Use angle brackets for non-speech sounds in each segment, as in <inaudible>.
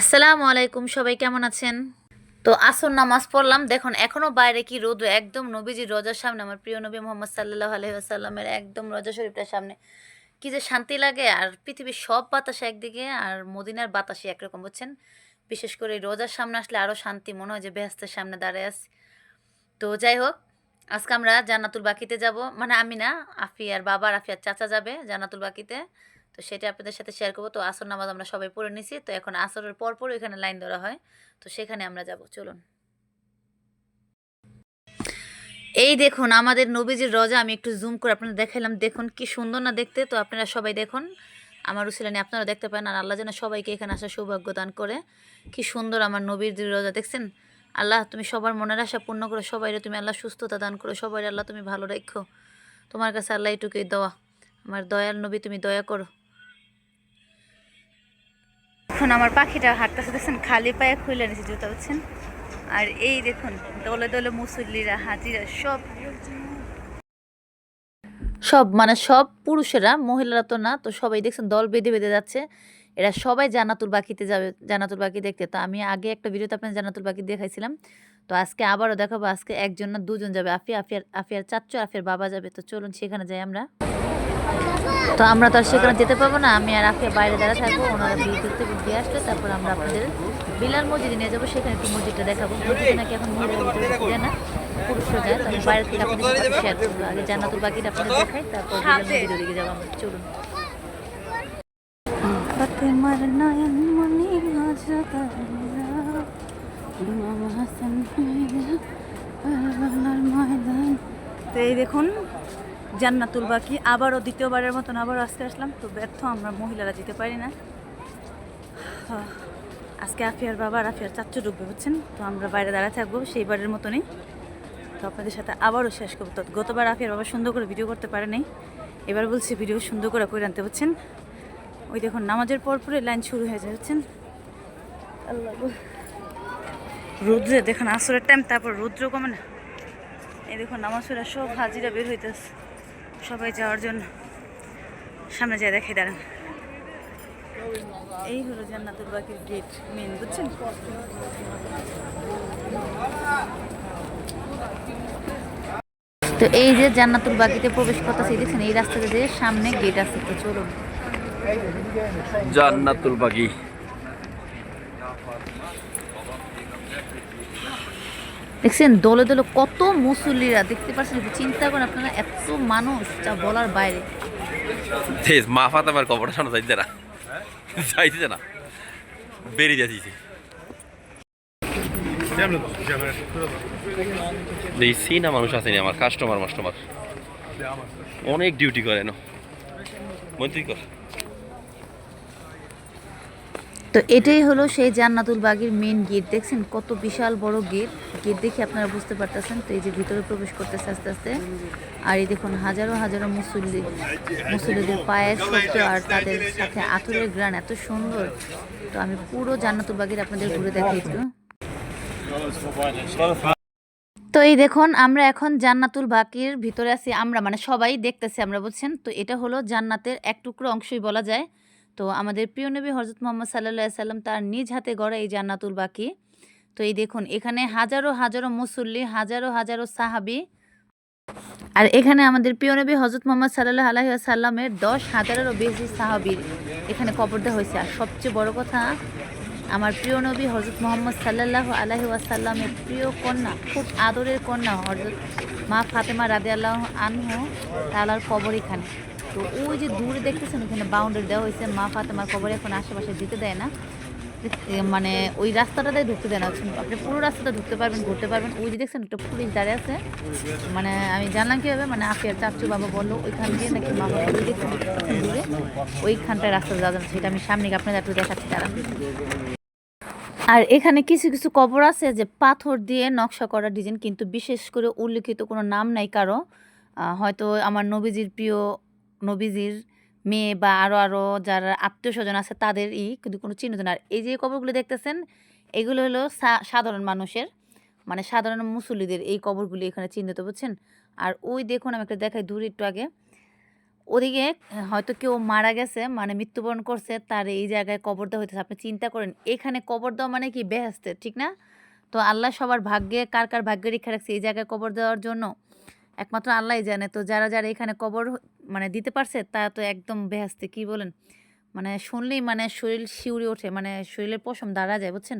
আসসালামু আলাইকুম, সবাই কেমন আছেন? তো আসর নামাজ পড়লাম। দেখুন, এখনও বাইরে কি রোদ, একদম নবীজির রোজার সামনে, আমার প্রিয় নবী মোহাম্মদ সাল্লাহ আলহিহাসাল্লামের একদম রোজা শরীফটার সামনে। কি যে শান্তি লাগে, আর পৃথিবীর সব বাতাস একদিকে, আর মদিনার বাতাসই একরকম, বুঝছেন? বিশেষ করে রোজার সামনে আসলে আরও শান্তি, মনে হয় যে বেহেস্তের সামনে দাঁড়ায় আছি। তো যাই হোক, আজকে আমরা জান্নাতুল বাকিতে যাব। মানে আমি না, আফি আফিয়ার বাবা আর আফিয়ার চাচা যাবে জান্নাতুল বাকিতে। তো সেটা আপনাদের সাথে শেয়ার করব। তো আসর নামাজ আমরা সবাই পড়ে নিছি। তো এখন আসরের পর পর এখানে লাইন ধরা হয়। তো সেখানে আমরা যাব, চলুন। এই দেখুন, আমাদের নবীজির রজা আমি একটু জুম করে আপনাদের দেখালাম দেখুন, কি সুন্দর না দেখতে। তো আপনারা সবাই দেখুন, আমার উসিলানি আপনারা দেখতে পান আর আল্লাহ যেন সবাইকে এখানে আসার সৌভাগ্য দান করে। কি সুন্দর আমার নবীর রোজা, দেখছেন? আল্লাহ, তুমি সবার মনের আশা পূর্ণ করো। সবাই তুমি আল্লাহ সুস্থতা দান করো। সবাই আল্লাহ তুমি ভালো রেখো। তোমার কাছে আল্লাহ এটুকুই দেওয়া আমার দয়াল নবী, তুমি দয়া করো। এখন আমার পাখিটা হাঁটতেছে, দেখছেন? খালি পায়ে খুলে নিয়েছে জুতা, বুঝছেন? আর এই দেখুন, দলে দলে মুসল্লিরা হাজিরা সব। সব মানে সব পুরুষেরা, মহিলারা তো না, তো সবাই দেখছেন, দল বেঁধে বেঁধে যাচ্ছে। এরা সবাই জানাতুল বাকিতে যাবে জানাতুল বাকি দেখতে। তো আমি আগে একটা ভিডিওতে আপনার জান্নাতুল বাকি দেখাইছিলাম। তো আজকে আবারও দেখাবো, আজকে একজন না দুজন যাবে, আফিয়া, আফিয়ার আফিয়ার চাচ্চু, আফিয়ার বাবা যাবে। তো চলুন, সেখানে যাই আমরা। তো আমরা তো আর সেখানে যেতে পারব না আমি আর আফিয়া বাইরে দাঁড়া থাকব ওনারা বিয়ে করতে দিয়ে আসলে তারপর আমরা আপনাদের বিলার মসজিদে নিয়ে যাব সেখানে একটু মসজিদটা দেখাবো। মসজিদে নাকি এখন মহিলাদের যায় না পুরুষরা যায় তো আমি বাইরে থেকে আপনাদের শেয়ার করব। আগে জান্নাতুল বাকিটা আপনাদের দেখাই তারপর বিলাল মসজিদের দিকে যাব আমরা। চলুন। ফাতেমার নয়ন মনি ময়দান। তো এই দেখুন জান্নাতুল বাকি। আবারও দ্বিতীয়বারের মতন আবারও আজকে আসলাম, তো ব্যর্থ আমরা মহিলারা যেতে পারি না। আজকে আফিয়ার বাবা আফিয়ার চাচ্চু ঢুকবে বুঝছেন? তো আমরা বাইরে দাঁড়ায় থাকব সেইবারের মতনই। তো আপনাদের সাথে আবারও শেষ করব। তো গতবার আফিয়ার বাবা সুন্দর করে ভিডিও করতে পারে নাই, এবার বলছি ভিডিও সুন্দর করে করে আনতে, বুঝছেন? ওই দেখুন, নামাজের পর পরে লাইন শুরু হয়ে যায়, বুঝছেন? আল্লাহ রৌদ্রে, দেখুন, আসরের টাইম তারপর রৌদ্র কমে না। এই দেখুন, নামাজ সব হাজিরা বের হইতেছে। সবাই যাওয়ার জন্য। সামনে যায় দেখে দাঁড়ান। এই হলো জান্নাতুল বাকির গেট মেন বুঝছেন? তো এই যে জান্নাতুল বাকিতে প্রবেশ করতেছে, দেখছেন? এই রাস্তাতে যে সামনে গেট আছে, তো চলুন। জান্নাতুল বাগি দেখছেন দলে দলে কত মুসল্লিরা, দেখতে পাচ্ছেন চিন্তা করেন আপনারা এত মানুষ যা বলার বাইরে। মা ফাতামার কবরটা শোনা যাইতে না। যাইতে না। বেরিয়ে যাচ্ছি এই সিনা মানুষ আসেনি আমার কাস্টমার মাস্টমার অনেক ডিউটি করে না মন্ত্রী কর। তো এটাই হলো সেই জান্নাতুল বাগের মেন গেট দেখছেন কত বিশাল বড় গেট গেট দেখে আপনারা বুঝতে পারতেছেন। তো এই যে ভিতরে প্রবেশ করতেছে আস্তে আস্তে। আর এই দেখুন, হাজারো হাজারো মুসল্লি, মুসল্লিদের পায়ের আর তাদের সাথে আতরের গ্রান এত সুন্দর। তো আমি পুরো জান্নাতুল বাগের আপনাদের ঘুরে দেখাই একটু। তো এই দেখুন, আমরা এখন জান্নাতুল বাকির ভিতরে আছি, আমরা মানে সবাই দেখতেছি আমরা, বুঝছেন? তো এটা হলো জান্নাতের এক টুকরো অংশই বলা যায়। তো আমাদের প্রিয় নবী হজরত মোহাম্মদ সাল্লাহ সাল্লাম তার নিজ হাতে গড়া এই জান্নাতুল বাকি। তো এই দেখুন, এখানে হাজারো হাজারো মুসল্লি, হাজারো হাজারো সাহাবি। আর এখানে আমাদের প্রিয় নবী হজরত মোহাম্মদ সাল্লাহ আলহি সাল্লামের দশ হাজারেরও বেশি সাহাবির এখানে কবর দেওয়া হয়েছে। আর সবচেয়ে বড় কথা, আমার প্রিয় নবী হজরত মোহাম্মদ সাল্লাহ আলহি আসাল্লামের প্রিয় কন্যা, খুব আদরের কন্যা হজরত মা ফাতেমা রাদে আল্লাহ আনহু তালার কবর এখানে। তো ওই যে দূরে দেখতেছেন, ওখানে বাউন্ডারি দেওয়া হয়েছে। মা ফাতেমার কবর এখন আশেপাশে যেতে দেয় না। মানে ওই রাস্তাটাতে ঢুকতে দেয় না। আপনি পুরো রাস্তাটা ঢুকতে পারবেন, ঘুরতে পারবেন। ওই যে দেখছেন, একটা পুলিশ দাঁড়িয়ে আছে। মানে আমি জানলাম কীভাবে মানে আফিয়ার চাচু বাবা বলল, ওইখান দিয়ে নাকি মা দেখছেন দূরে ওইখানটায় রাস্তা যাওয়া যাবে সেটা আমি সামনে আপনাদের একটু দেখাচ্ছি, দাঁড়ান। আর এখানে কিছু কিছু কবর আছে যে পাথর দিয়ে নকশা করা ডিজাইন, কিন্তু বিশেষ করে উল্লেখিত কোনো নাম নাই কারও। হয়তো আমার নবীজির প্রিয় নবীজির মেয়ে বা আরও আরও যারা আত্মীয় স্বজন আছে তাদেরই কিন্তু কোনো চিহ্নিত না। আর এই যে কবরগুলো দেখতেছেন, এগুলো হলো সাধারণ মানুষের মানে সাধারণ মুসল্লিদের এই কবরগুলি এখানে চিহ্নিত, বুঝছেন? আর ওই দেখুন, আমি একটা দেখাই দূর একটু আগে। ওদিকে হয়তো কেউ মারা গেছে মানে মৃত্যুবরণ করছে, তার এই জায়গায় কবর দেওয়া হইতেছে। আপনি চিন্তা করেন, এখানে কবর দেওয়া মানে কি বেহেস্তে ঠিক না? তো আল্লাহ সবার ভাগ্যে, কার কার ভাগ্যে রেখে রাখছে এই জায়গায় কবর দেওয়ার জন্য? একমাত্র আল্লাহই জানে। তো যারা যারা এখানে কবর মানে দিতে পারছে, তারা তো একদম বেহেস্তে কি বলেন? মানে শুনলেই মানে শরীর শিউরে ওঠে মানে শরীরের পশম দাঁড়া যায়, বুঝছেন?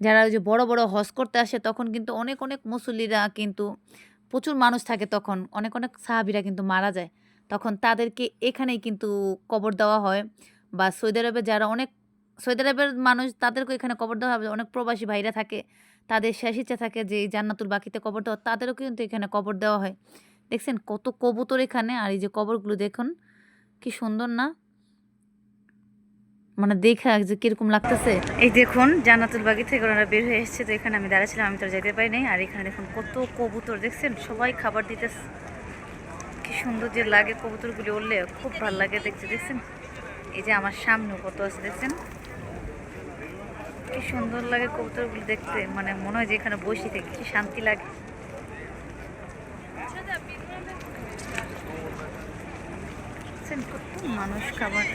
যারা ওই যে বড় বড় হজ করতে আসে, তখন কিন্তু অনেক অনেক মুসল্লিরা কিন্তু প্রচুর মানুষ থাকে তখন, অনেক অনেক সাহাবিরা কিন্তু মারা যায়। তখন তাদেরকে এখানেই কিন্তু কবর দেওয়া হয় বা সৌদি আরবে যারা অনেক, সৌদি আরবের মানুষ তাদেরকে এখানে কবর দেওয়া হবে অনেক প্রবাসী ভাইরা থাকে। তাদের শেষ ইচ্ছা থাকে যে জান্নাতুল বাকিতে কবর দেওয়া, তাদেরও কিন্তু এখানে কবর দেওয়া হয়। দেখছেন কত কবুতর এখানে, আর এই যে কবরগুলো দেখুন, কি সুন্দর না? মানে দেখা যে কীরকম লাগতেছে। এই দেখুন, জান্নাতুল বাগি থেকে ওনারা বের হয়ে এসেছে, তো এখানে আমি দাঁড়াছিলাম, আমি তো যেতে পারি আর এখানে দেখুন কত কবুতর, দেখছেন? সবাই খাবার দিতেছে। কি সুন্দর যে লাগে কবুতরগুলি উঠলে খুব ভালো লাগে দেখতে, দেখছেন? এই যে আমার সামনেও কত আছে, দেখছেন? কি সুন্দর লাগে কবুতরগুলি দেখতে। মানে মনে হয় যে এখানে বসে থেকে কি শান্তি লাগে। কত মানুষ খাবার।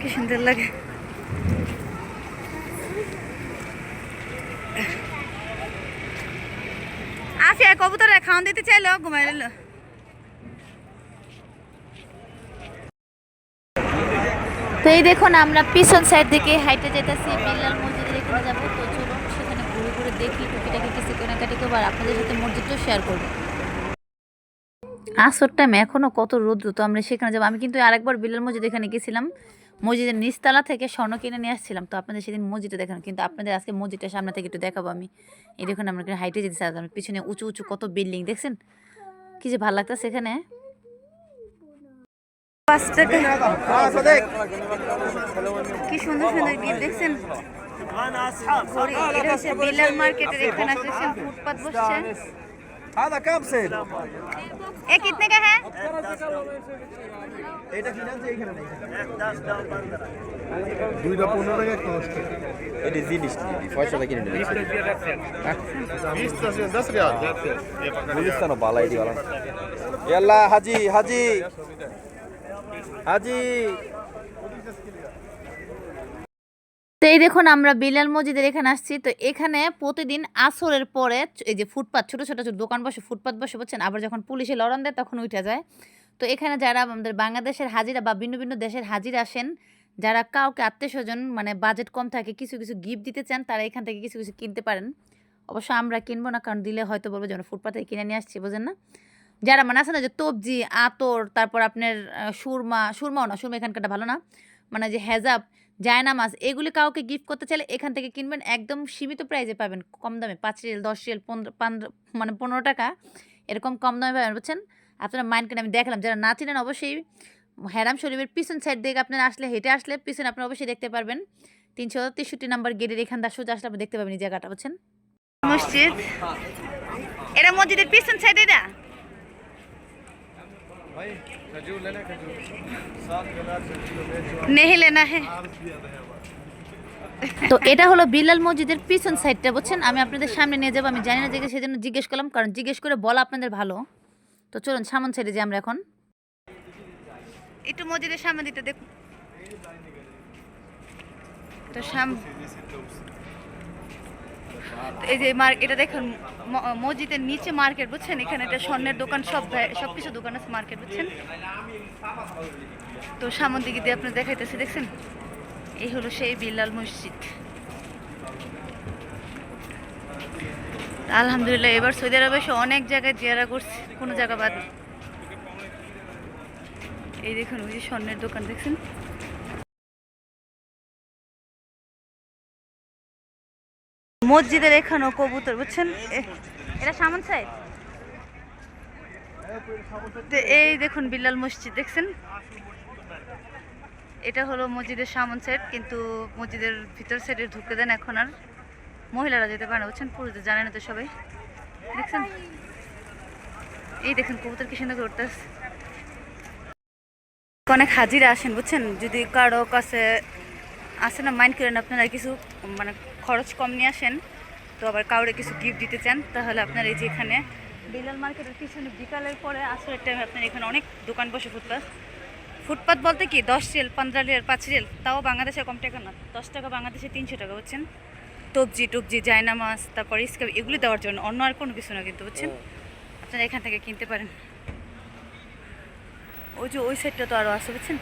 কি সুন্দর লাগে। কবুতরে খাওয়ান দিতে চাইলো, ঘুমাই নিল তো এই দেখুন, আমরা পিছন সাইড থেকে হাইটে যেতেছি, বিল্লাল মসজিদের এখানে যাব। তো চলুন সেখানে ঘুরে ঘুরে দেখি টুকিটাকি কিছু কেনাকাটি করব, আর আপনাদের সাথে মসজিদটাও শেয়ার করব। আসর টাইম এখনও কত রৌদ্র, তো আমরা সেখানে যাব। আমি কিন্তু আরেকবার বিল্লাল মসজিদ এখানে গেছিলাম। মসজিদের নিচতলা থেকে স্বর্ণ কিনে নিয়ে আসছিলাম। তো আপনাদের সেদিন মসজিদটা দেখানো, কিন্তু আপনাদের আজকে মসজিদটা সামনে থেকে একটু দেখাবো আমি। এই দেখুন, আমরা হাইটে যেতে চাইলাম পিছনে উঁচু উঁচু কত বিল্ডিং দেখছেন? কি যে ভালো পাঁচ টাকা কি সুন্দর সুন্দর দেখছেন? ফুটপাত বসছে। هذا كم سيل এ কিতনে কা হ্যাঁ এটা কি নাম এখানে নেই দুইটা পনেরো টাকা একটা দশ টাকা এটি জিনিস পয়সাটা কিনে নেবে দশ রিয়াল গুলিস্তানো বালা এটি বালা ইয়াল্লা হাজি হাজি হাজি তো এই দেখুন, আমরা বিলাল মসজিদের এখানে আসছি। তো এখানে প্রতিদিন আসরের পরে এই যে ফুটপাত, ছোটো ছোটো ছোটো দোকান বসে, ফুটপাত বসে বলছেন আবার যখন পুলিশে লড়ান দেয়, তখন উঠে যায়। তো এখানে যারা আমাদের বাংলাদেশের হাজিরা বা ভিন্ন ভিন্ন দেশের হাজিরা আসেন, যারা কাউকে আত্মীয় স্বজন মানে বাজেট কম থাকে, কিছু কিছু গিফট দিতে চান, তারা এখান থেকে কিছু কিছু কিনতে পারেন। অবশ্য আমরা কিনবো না, কারণ দিলে হয়তো বলব যেন ফুটপাতে কিনে নিয়ে আসছি, বোঝেন না? যারা মানে আছে না যে তবজি, আতর, তারপর আপনার সুরমা, সুরমাও না, সুরমা এখানকারটা ভালো না। মানে যে হেজাব জায়নামাজ এগুলি কাউকে গিফট করতে চাইলে এখান থেকে কিনবেন। একদম সীমিত প্রাইজে পাবেন, কম দামে। পাঁচ রিয়েল, দশ রিয়েল, পনেরো মানে পনেরো টাকা। এরকম কম দামে পাবেন, বুঝছেন? আপনারা মাইন্ড কেন আমি দেখলাম, যারা না চিনেন অবশ্যই হ্যারাম শরীফের পিছন সাইড দিকে আপনারা আসলে, হেঁটে আসলে পিছনে আপনারা অবশ্যই দেখতে পারবেন। তিনশো তেষট্টি নাম্বার গেটের এখান দা সোজা আসলে আপনি দেখতে পাবেন এই জায়গাটা, বুঝছেন? মসজিদ? এটা মসজিদের পিছন সাইড এটা নেহি লেনা তো এটা হলো বিলাল মসজিদের পিছন সাইডটা বুঝছেন? আমি আপনাদের সামনে নিয়ে যাব আমি জানি না যে সেজন্য জিজ্ঞেস করলাম কারণ জিজ্ঞেস করে বলা আপনাদের ভালো। তো চলুন সামন সাইডে যে আমরা এখন। একটু মসজিদের সামনে দিতে দেখুন। তো সাম এই যে এটা দেখুন মসজিদের নিচে মার্কেট, বুঝছেন? এখানে এটা স্বর্ণের দোকান, সব সব কিছু দোকান আছে মার্কেট, বুঝছেন? তো সামন দিকে দিয়ে আপনি দেখাইতেছে, দেখছেন? এই হলো সেই বিল্লাল মসজিদ। আলহামদুলিল্লাহ, এবার সৌদি আরবে অনেক জায়গায় জিয়ারা করছে, কোনো জায়গা বাদ। এই দেখুন, ওই যে স্বর্ণের দোকান, দেখছেন? মসজিদের এখানেও কবুতর, বুঝছেন? এটা সামন সাইড এই দেখুন বিল্লাল মসজিদ, দেখছেন? এটা হলো মসজিদের সামন সাইড কিন্তু মসজিদের ভিতর সাইডে ঢুকে দেন এখন আর মহিলারা যেতে পারে না, বুঝছেন? পুরুষদের জানে না তো সবাই। দেখছেন? এই দেখেন কবুতর কি সুন্দর উঠতেছে। অনেক হাজিরা আসেন, বুঝছেন? যদি কারও কাছে আসে না মাইন্ড করেন আপনারা কিছু মানে খরচ কম নিয়ে আসেন তো আবার কাউরে কিছু গিফট দিতে চান তাহলে আপনার এই যে এখানে বিলাল মার্কেটের পিছনে বিকালের পরে আসরের টাইমে আপনার এখানে অনেক দোকান বসে ফুটপাত ফুটপাত বলতে কি দশ রিয়েল পনেরো রিয়েল পাঁচ রিয়েল তাও বাংলাদেশে কম টাকা না দশ টাকা বাংলাদেশে তিনশো টাকা বুঝছেন? তবজি টবজি জায়নামাজ তারপর ইস্কাপ এগুলি দেওয়ার জন্য অন্য আর কোনো কিছু না কিন্তু বুঝছেন? আপনারা এখান থেকে কিনতে পারেন। ওই যে ওই সাইডটা তো আরও আছে বুঝছেন?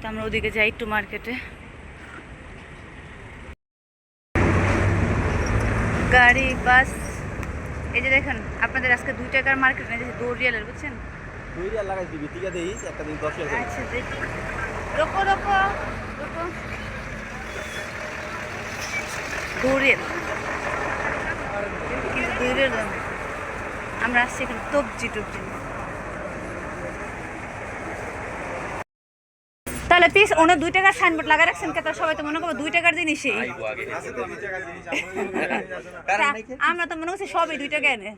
তো আমরা ওদিকে যাই একটু মার্কেটে গাড়ি বাস এই যে দেখেন আপনাদের আজকে দুই টাকার মার্কেট নেই দৌড় রিয়ালের বুঝছেন? দুই রিয়াল লাগাই দিবি টিকা দেই একটা দিন দশ রিয়াল আচ্ছা দেখি। রোকো রোকো রোকো। দৌড়ের কিন্তু দৌড়ের দাম আমরা আসছি এখানে তবজি টবজি তাহলে পিস ওনার দুই টাকার সাইনবোর্ড লাগা রাখছেন কে? তার সবাই তো মনে করব দুই টাকার জিনিসই। আইবো আগে। তা আমরা তো মনে করছি সবই দুই টাকা এনে।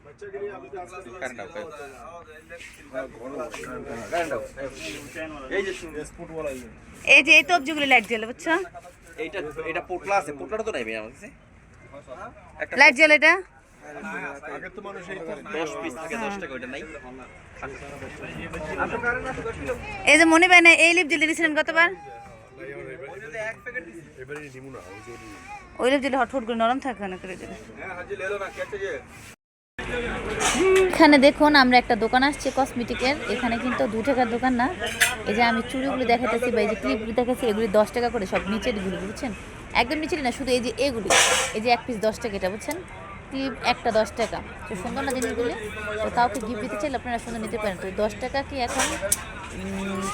এই যে এই যে তবজিগুলি লাইট জ্বলে বুঝছ? এইটা এটা পোটলা আছে। পোটলাটা তো নাই আমার কাছে। লাইট জ্বলে এটা? এই যে মনে পায় না, এই লিপ জ্বলে দিয়েছিলেন গতবার? ওই লিপ জ্বলে হটফট করে নরম থাকে না দিলে। এখানে দেখুন, আমরা একটা দোকান আসছি কসমেটিকের এখানে কিন্তু দু টাকার দোকান না। এই যে আমি চুড়িগুলো দেখাতেছি বা এই যে ক্লিপগুলো দেখাচ্ছি এগুলি দশ টাকা করে, সব নিচেরগুলো, বুঝছেন? একদম নিচের না, শুধু এই যে এগুলি। এই যে এক পিস দশ টাকা এটা, বুঝছেন? ক্লিপ একটা দশ টাকা। তো সুন্দর না জিনিসগুলি? তো কাউকে গিফট দিতে চাইলে আপনারা সুন্দর নিতে পারেন। তো দশ টাকা কি এখন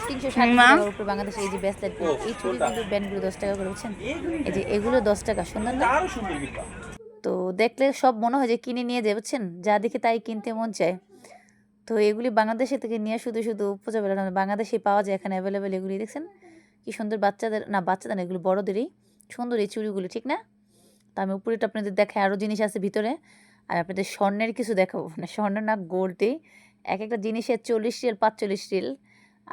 তিনশো ষাট টাকার উপরে বাংলাদেশে এই যে ব্যাসলেট এই চুড়িগুলো ব্যান্ডগুলো দশ টাকা করে বুঝছেন? এই যে এগুলো দশ টাকা সুন্দর না? আরও সুন্দর কিন্তু তো দেখলে সব মনে হয় যে কিনে নিয়ে যায় বুঝছেন? যা দেখে তাই কিনতে মন চায়। তো এগুলি বাংলাদেশে থেকে নিয়ে শুধু শুধু পূজা বেলা না বাংলাদেশে পাওয়া যায় এখানে অ্যাভেলেবেল এগুলি দেখছেন? কি সুন্দর বাচ্চাদের না বাচ্চাদের না এগুলো বড়দেরই সুন্দর এই চুড়িগুলি ঠিক না? তো আমি উপরেটা আপনাদের দেখাই আরও জিনিস আছে ভিতরে। আর আপনাদের স্বর্ণের কিছু দেখাবো। মানে স্বর্ণের না, গোল্ডে এক একটা জিনিসের চল্লিশ রিল পাঁচচল্লিশ রিল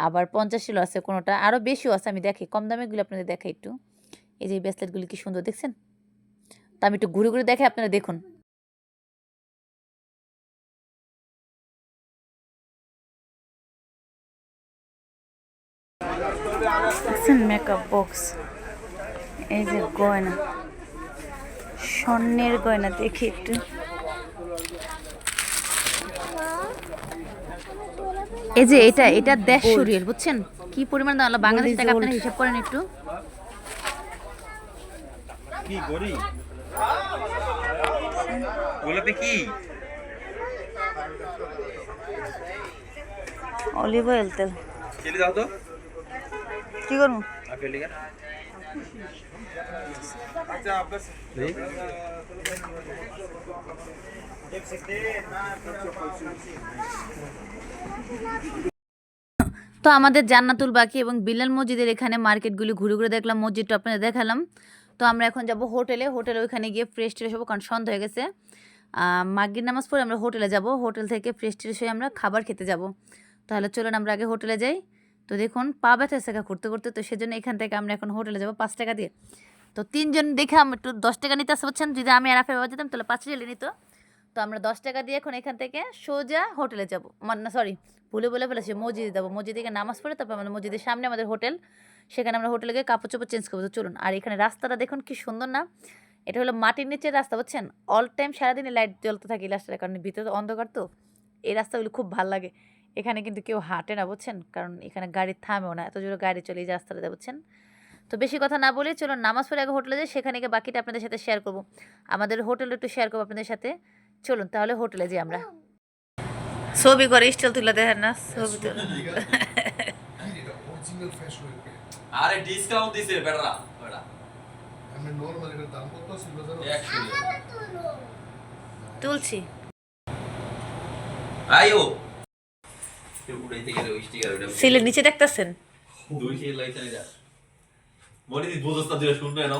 আবার পঞ্চাশ রিল আছে কোনোটা। আরও বেশিও আছে, আমি দেখি কম দামেগুলো আপনাদের দেখাই একটু। এই যে ব্রেসলেটগুলি কি সুন্দর, দেখছেন? তা আমি একটু ঘুরে ঘুরে দেখে আপনারা দেখুন। মেকআপ বক্স এই যে গয়না। স্বর্ণের গয়না দেখি একটু। এই যে এটা এটা দেড়শো রিয়েল বুঝছেন? কি পরিমাণ দাম? বাংলাদেশ টাকা আপনারা হিসাব করেন একটু। কি গরি গোলাপি কি? অলিভ অয়েল তেল। চিলি দাও তো। কি করব আপেল লিগা আচ্ছা আপনার তো আমাদের জান্নাতুল বাকি এবং বিল্লাল মসজিদের এখানে মার্কেটগুলি ঘুরে ঘুরে দেখলাম মসজিদটা আপনাদের দেখালাম। তো আমরা এখন যাব হোটেলে হোটেলে ওইখানে গিয়ে ফ্রেশ ট্রেশ হব কারণ সন্ধ্যা হয়ে গেছে। মাগির নামাজ পরে আমরা হোটেলে যাব হোটেল থেকে ফ্রেশ ট্রেশ হয়ে আমরা খাবার খেতে যাব। তাহলে চলুন আমরা আগে হোটেলে যাই। তো দেখুন পা ব্যথা শেখা করতে করতে তো সেজন্য এখান থেকে আমরা এখন হোটেলে যাব পাঁচ টাকা দিয়ে। তো তিনজন দেখে আমি একটু দশ টাকা নিতে আসতে পারছেন যদি আমি আর আফে বাবা যেতাম, তাহলে পাঁচ টাকা নিত। তো আমরা দশ টাকা দিয়ে এখন এখান থেকে সোজা হোটেলে যাব। মানে না সরি ভুলে বলে ফেলেছি, মসজিদে যাব। মসজিদ থেকে নামাজ পড়ে, তারপর আমাদের মসজিদের সামনে আমাদের হোটেল, সেখানে আমরা হোটেলে গিয়ে কাপড় চোপড় চেঞ্জ করব। তো চলুন, আর এখানে রাস্তাটা দেখুন, কি সুন্দর না? এটা হলো মাটির নিচের রাস্তা, বুঝছেন? অল টাইম সারাদিনে লাইট জ্বলতে থাকে রাস্তাটা কারণ। ভিতরে তো অন্ধকার তো। এই রাস্তাগুলো খুব ভালো লাগে। এখানে কিন্তু কেউ হাঁটে না, বুঝছেন? কারণ এখানে গাড়ি থামেও না। এত জোরে গাড়ি চলে এই যে রাস্তাটা বুঝছেন? তো বেশি কথা না বলে চলুন নামাজ পড়ে আগে হোটেলে যাই সেখানে গিয়ে বাকিটা আপনাদের সাথে শেয়ার করব। আমাদের হোটেল একটু শেয়ার করব আপনাদের সাথে। চলুন তাহলে হোটেলে যাই আমরা। ছবি করে স্টিল তুলে দেখেন না ছবি আরে ডিসকাউন্ট দিছে বেড়া বেড়া আমি নর্মাল এটার দাম কত ছিল তুলছি। আইও সিলের নিচে দেখতেছেন? দুই সেই লাইছে না মনে দি বুঝছ না শূন্য এনো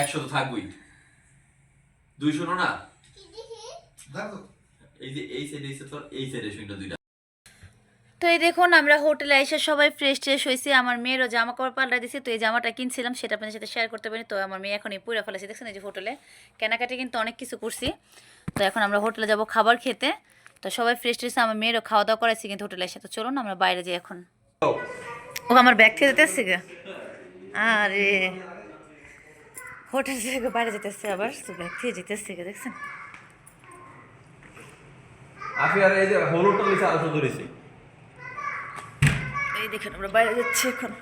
একশো তো থাকবই। দুই শূন্য না? এই যে এই সাইডে এসে তোর এই সাইডে শূন্য দুইটা। তো এই দেখুন আমরা হোটেলে এসে সবাই ফ্রেশ ট্রেশ হয়েছি। আমার মেয়েরও জামা কাপড় পাল্টা দিয়েছি তো এই জামাটা কিনছিলাম সেটা আপনাদের সাথে শেয়ার করতে পারি তো আমার মেয়ে এখন এই পুরো ফেলেছে দেখছেন? এই যে হোটেলে। কেনাকাটি কিন্তু অনেক কিছু করছি। তো এখন আমরা হোটেলে যাব খাবার খেতে। তো সবাই ফ্রেশ ট্রেশ আমার মেয়েরও খাওয়া দাওয়া করাইছি কিন্তু হোটেলে এসে। তো চলুন আমরা বাইরে যাই এখন। ও আমার ব্যাগ থেকে যেতে আসছে গা। আরে। হোটেল থেকে বাইরে যেতে আসছে আবার তো ব্যাগ থেকে যেতে আসছে গা দেখছেন? আপনি আর এই যে হলুদটা লিখে আলোচনা ধরেছি এই দেখেন আমরা বাইরে যাচ্ছি এখন।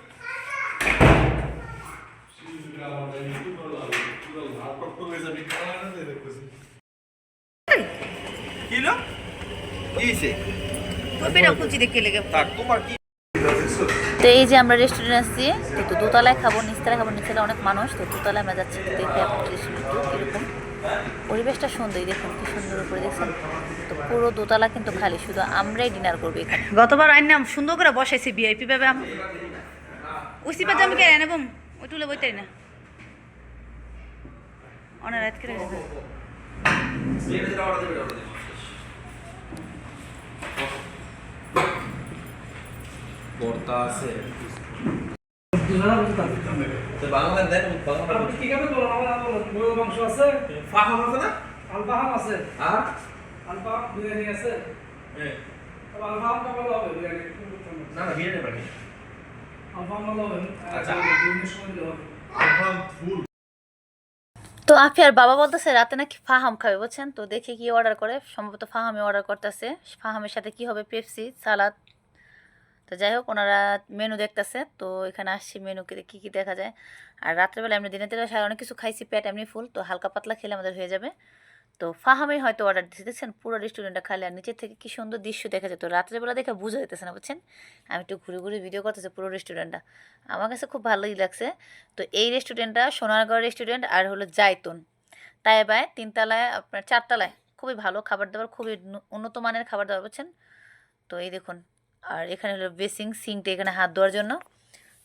কি না কি হইছে? পেটা খুঁজি দেখে লেগে। থাক তোমার কি তো এই যে আমরা রেস্টুরেন্ট আসছি তো দোতলায় খাব, নিচতলায় খাব, নিচতলায় অনেক মানুষ, তো দোতলায় আমরা যাচ্ছি দেখে কীরকম। পরিবেশটা সুন্দরই, দেখুন কি সুন্দর উপরে দেখছেন। তো পুরো দোতলা কিন্তু খালি, শুধু আমরাই ডিনার করব এখানে। গতবার আইনাম সুন্দর করে বসাইছি ভিআইপি ভাবে আম উসি ওই তুলে বইতাই না। অনেক রাত করে বর্তা আছে। তো বাংলা দেন বাংলা ঠিক আছে বলো আমার আমার মাংস আছে। ফাহাম আছে না? আলবাহাম আছে। আর? আলবাহাম বিরিয়ানি আছে। তবে আলবাহাম হবে বিরিয়ানি না না বিয়ে নেবেন আলবাহাম হবে আচ্ছা। বিরিয়ানির সময় দিলে হবে। তো আফিয়ার বাবা বলতেছে রাতে নাকি ফাহাম খাবে বুঝছেন? তো দেখে কি অর্ডার করে? সম্ভবত ফাহামে অর্ডার করতেছে। ফাহামের সাথে কি হবে? পেপসি সালাদ তো যাই হোক, ওনারা মেনু দেখতেছে। তো এখানে আসছি মেনুকে কী কী দেখা যায়। আর রাত্রেবেলা এমনি দিনের তেলে অনেক কিছু খাইছি, পেট এমনি ফুল, তো হালকা পাতলা খেলে আমাদের হয়ে যাবে। তো ফাহামেই হয়তো অর্ডার দিচ্ছে দেখছেন? পুরো রেস্টুরেন্টটা খালি আর নিচের থেকে কি সুন্দর দৃশ্য দেখা যায়। তো রাত্রেবেলা দেখে বুঝা যেতেছে না, বুঝছেন? আমি একটু ঘুরে ঘুরে ভিডিও করতেছি পুরো রেস্টুরেন্টটা আমার কাছে খুব ভালোই লাগছে। তো এই রেস্টুরেন্টটা সোনারগড় রেস্টুরেন্ট আর হলো জাইতুন। তাই বায় তিনতলায় আপনার চারতলায় খুবই ভালো খাবার দাবার খুবই উন্নত মানের খাবার দাবার বুঝছেন? তো এই দেখুন আর এখানে হলো বেসিং সিঙ্কটা এখানে হাত ধোয়ার জন্য।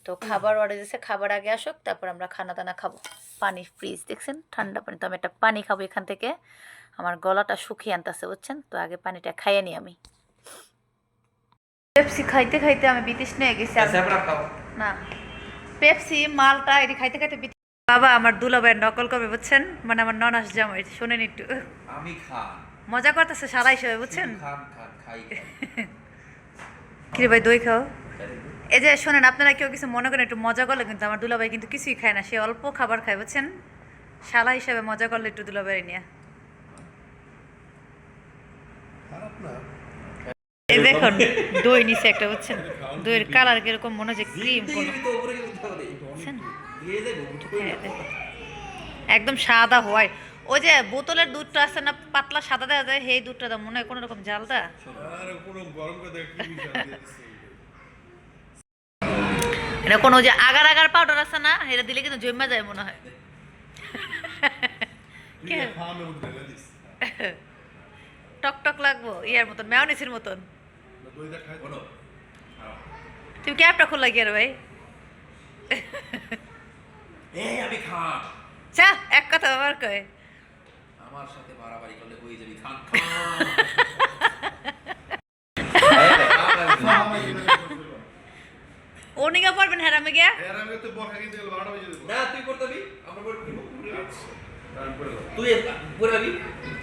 তো খাবার অর্ডার দিয়েছে খাবার আগে আসুক তারপর আমরা খানা দানা খাব। পানি ফ্রিজ দেখছেন? ঠান্ডা পানি। তো আমি একটা পানি খাব এখান থেকে। আমার গলাটা শুকিয়ে আনতেছে বুঝছেন? তো আগে পানিটা খাইয়ে নি আমি। পেপসি খাইতে খাইতে আমি বিদেশ নিয়ে গেছি। না। পেপসি মালটা এটি খাইতে খাইতে বাবা আমার দুলাভাইয়ের নকল করবে বুঝছেন? মানে আমার ননাস জামাই শোনেন একটু। আমি খান। মজা করতেছে সারা হিসেবে বুঝছেন? খান খান খাই। <laughs> কিরে ভাই দই খাও? এই যে শোনেন আপনারা কেউ কিছু মনে করেন একটু মজা করলে কিন্তু আমার দুলাভাই কিন্তু কিছুই খায় না। সে অল্প খাবার খায় বুঝছেন? শালা হিসাবে মজা করলে একটু দুলাভাই নিয়ে এই দেখুন দই নিছে একটা বুঝছেন? দইয়ের কালার কীরকম মনে হচ্ছে ক্রিম বুঝছেন? হ্যাঁ, একদম সাদা হোয়াইট। ওই যে বোতলের দুধটা আছে না পাতলা সাদা দেওয়া যায় সেই দুধটা দাও মনে হয় কোনো রকম জালটা। এটা কোনো যে আগার আগার পাউডার আছে না এটা দিলে কিন্তু জমা যায় মনে হয় কে? তুই ফার্মে উঠে ঢেলে দিস। টক টক লাগবো ইয়ার মতন মেয়নিসের মতন। তুমি ক্যাপটা খোলা গিয়ে ভাই আমি খান চা এক কথা ব্যবহার করে আমার সাথে বাড়াবাড়ি করলে হয়ে যাবি খান খান দিস। ও নিগা পারবেন হ্যাঁ গিয়া এর আগে তো বকা কিনতে গেলে বারোটা বেজে না তুই আমরা দিব আচ্ছা। তুই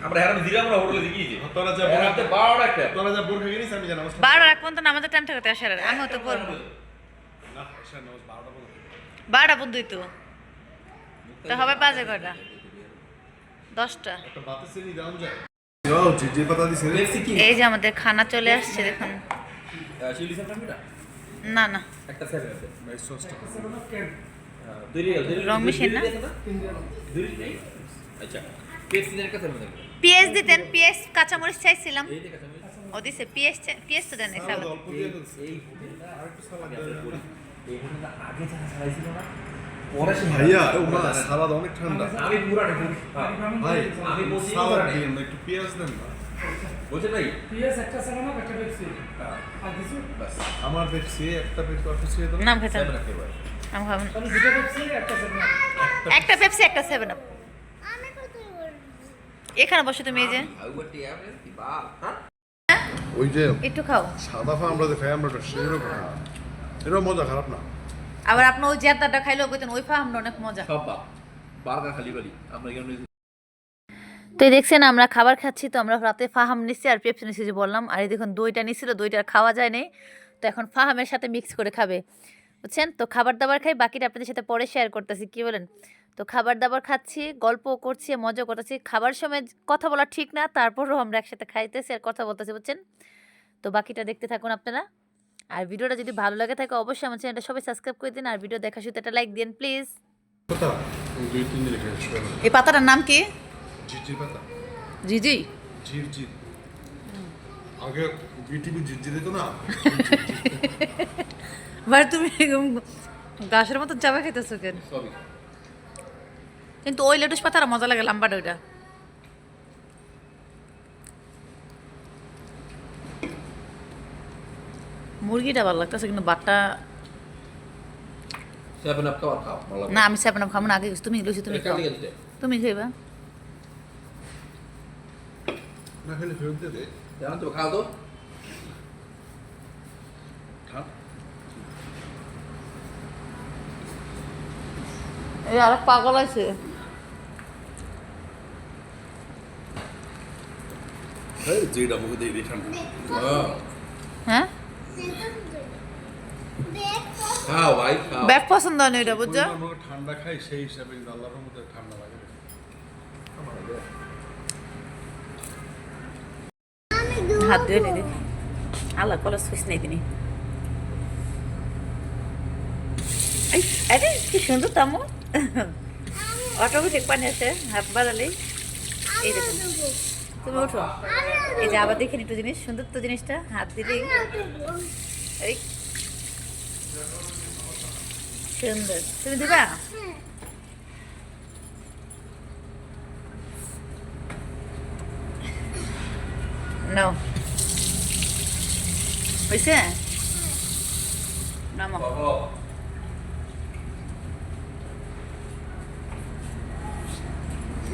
আমরা হেরাম আমরা হোটেলে তোরা যা তোরা যা আমি রাখ পর্যন্ত আমাদের টাইম থাকতে তো না নামাজ পর্যন্ত। তো। হবে বাজে কয়টা? দশটা এই যে আমাদের খানা চলে আসছে দেখুন না না রং মিশিয়ে না? আচ্ছা মনে পিএস দিতেন পিএস কাঁচামরিচ চাইছিলাম ও দিছে পিএস পিএস তো দেন সালাদ আগে যারা চালাইছিল না পরে ভাইয়া ও মা সালাদ অনেক ঠান্ডা আমি পুরাটা ভাই আমি বসি সালাদ দিন একটু পেঁয়াজ দেন না বলছেন ভাই পিএস একটা সেভেন একটা পেপসি আর কিছু বাস আমার পেপসি একটা পেপসি নাম সেভেন আমি খাবেন তাহলে দুটো পেপসি একটা সেভেন আপ একটা পেপসি একটা সেভেন আপ এখানে বসো তুমি এই যে হ্যাঁ ওই যে একটু খাও সাদা ফা আমরা যে খাই আমরা সেরকম না এটাও মজা খারাপ না আবার আপনি ওই জেদাটা খাইলেও কইতেন ওই ফাহামটা অনেক মজা। সব বাপ বার্গার খালি আমরা এখানে তো এই দেখছেন আমরা খাবার খাচ্ছি তো আমরা রাতে ফাহাম নিচ্ছি আর পেপসি নিচ্ছি যে বললাম। আর এই দেখুন দইটা নিচ্ছিল দইটা খাওয়া যায় নাই। তো এখন ফাহামের সাথে মিক্স করে খাবে। বুঝছেন? তো খাবার দাবার খাই বাকিটা আপনাদের সাথে পরে শেয়ার করতেছি কি বলেন? তো খাবার দাবার খাচ্ছি গল্প করছি মজা করতেছি। খাবার সময় কথা বলা ঠিক না তারপরও আমরা একসাথে খাইতেছি আর কথা বলতেছি বুঝছেন? তো বাকিটা দেখতে থাকুন আপনারা। আর ভিডিওটা যদি ভালো লাগে থাকে অবশ্যই আমার চ্যানেলটা সবাই সাবস্ক্রাইব করে দিন আর ভিডিও দেখা শুধু একটা লাইক দিন প্লিজ এই পাতাটার নাম কি? জিজি। আগে বিটিভি ঝিরঝির দিত না? <laughs> ভাই তুমি গাছের মতো চাপা খাইতেছো কেন? কিন্তু ওই লেটুস পাতাটা মজা লাগে লাম্বাটা ওইটা। মুরগিটা ভালো লাগতেছে কিন্তু বাটটা না আমি সেভেন আপ খাব না আগে তুমি লুচি তুমি খাও। তুমি খাইবা। না খেলে ফেরত দে জানো তো খাও তো। এই আর পাগল আছে। হ্যাঁ? খাও ভাই খাও। ব্যাগ পছন্দ হয় না এটা বুঝছ? ঠান্ডা খাই সেই হিসাবে আল্লাহর মধ্যে ঠান্ডা লাগে। হাত ধুয়ে নিদি আল্লাহ কলেজ সুইচ নেই তিনি। আরে কি সুন্দর তামো অটোমেটিক পানি আছে হাত বাড়ালেই। এই দেখুন। তুমি ওঠো। এই যে আবার দেখে একটু জিনিস সুন্দর তো জিনিসটা, হাত দিলেই এই। সুন্দর। তুমি দিবা? নাও। হয়েছে? নামো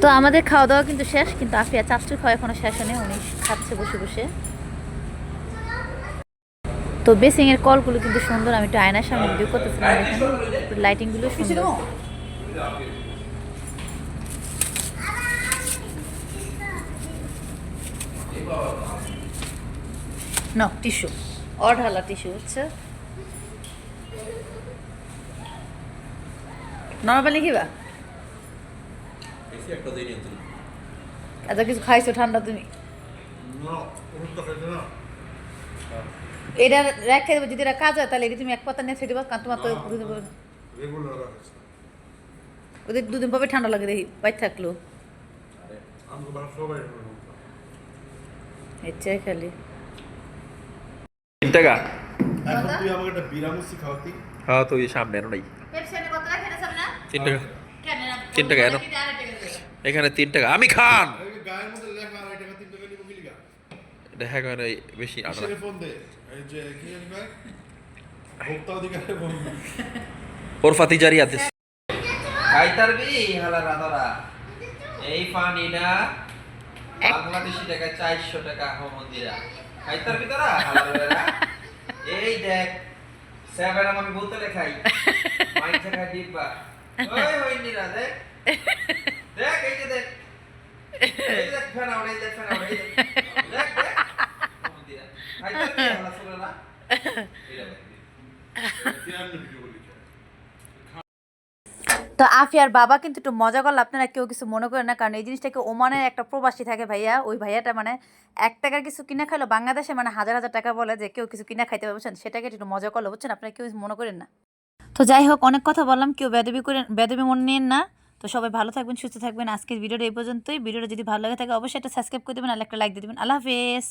তো আমাদের খাওয়া দাওয়া কিন্তু শেষ কিন্তু আফিয়া চাচুর খাওয়া এখনও শেষ হয়নি উনি খাচ্ছে বসে বসে। তো বেসিং এর কলগুলো কিন্তু সুন্দর আমি একটু আয়নার সামনে ভিডিও করতেছিলাম দেখেন লাইটিংগুলো সুন্দর। না টিস্যু অঢালা টিস্যু হচ্ছে নর্মালি কিবা? একটা এত কিছু খাইছো ঠান্ডা তুমি? এটা রেখে দেবো যদি এটা কাজ হয় তাহলে তুমি এক পাতা নিয়ে ছেড়ে দেবো কারণ তোমার তো দুদিন পরে ওদের দুদিন পরে ঠান্ডা লাগে দেখি বাইর থাকল। আমাকে বাসা সবাই এরকম। ইচ্ছে খালি। টাকা এখন তুই আমাকে একটা হ্যাঁ তো সামনে নাই। তিন টাকা তিন টাকা এখানে তিন টাকা আমি খান! বেশি খাইতারবি হালা এই পানিটা বাংলাদেশি টাকা চারশো টাকা খাইতারবি তোরা এই দেখ সেভেন আমি বোতলে খাই মাইছে খাই ডিব্বা ওই ওই নিরা দেখ। এই তো আফিয়ার বাবা কিন্তু একটু মজা করলে, আপনারা কেউ কিছু মনে করেন না, কারণ এই জিনিসটাকে ওমানের একটা প্রবাসী থাকে ভাইয়া, ওই ভাইয়াটা মানে এক টাকার কিছু কিনা খাইলো, বাংলাদেশে মানে হাজার হাজার টাকা বলে যে কেউ কিছু কিনা খাইতে পারবে, বুঝছেন? সেটাকে একটু মজা করল, বুঝছেন? আপনারা কেউ মনে করেন না। তো যাই হোক, অনেক কথা বললাম, কেউ বেদবি করেন বেদবি মনে নিন না। তো সবাই ভালো থাকবেন, সুস্থ থাকবেন। আজকের ভিডিওটা এই পর্যন্তই। ভিডিওটা যদি ভালো লাগে থাকে, অবশ্যই একটা সাবস্ক্রাইব করে দেবেন আর একটা লাইক দিয়ে দেবেন। আল্লাহ হাফেজ।